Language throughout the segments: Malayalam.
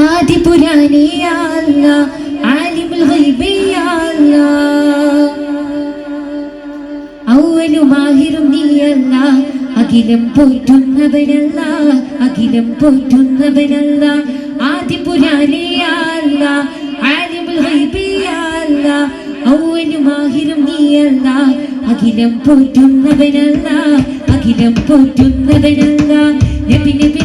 ആദിപുരാണി ആലിമുൽ ഗൈബി അവലും ആഹിറും അഖിലം പോറ്റുന്നവനല്ല അഖിലം പോറ്റുന്നവനല്ല. ആദിപുരാണി ആലിമുൽ ഗൈബി അവലും ആഹിറും അഖിലം പോറ്റുന്നവനല്ല അഖിലം പോറ്റുന്നവനല്ല. നബി നബി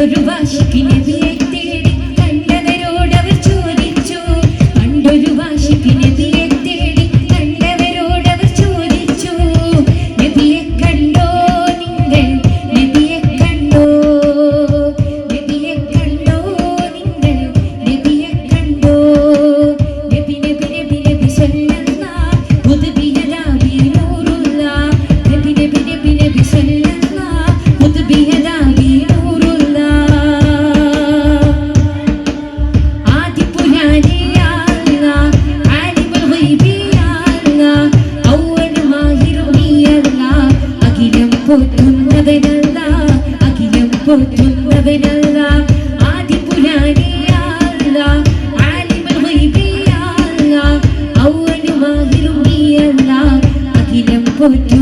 Agora eu acho que me പോറ്റുന്നവനല്ല അഖിലം പോറ്റുന്നവനല്ല ആദ്യ പുരാനിയല്ല ആലിമൽ വൈബിയല്ല ഔവനുമാകിലും നീയല്ല അഖിലം പോറ്റു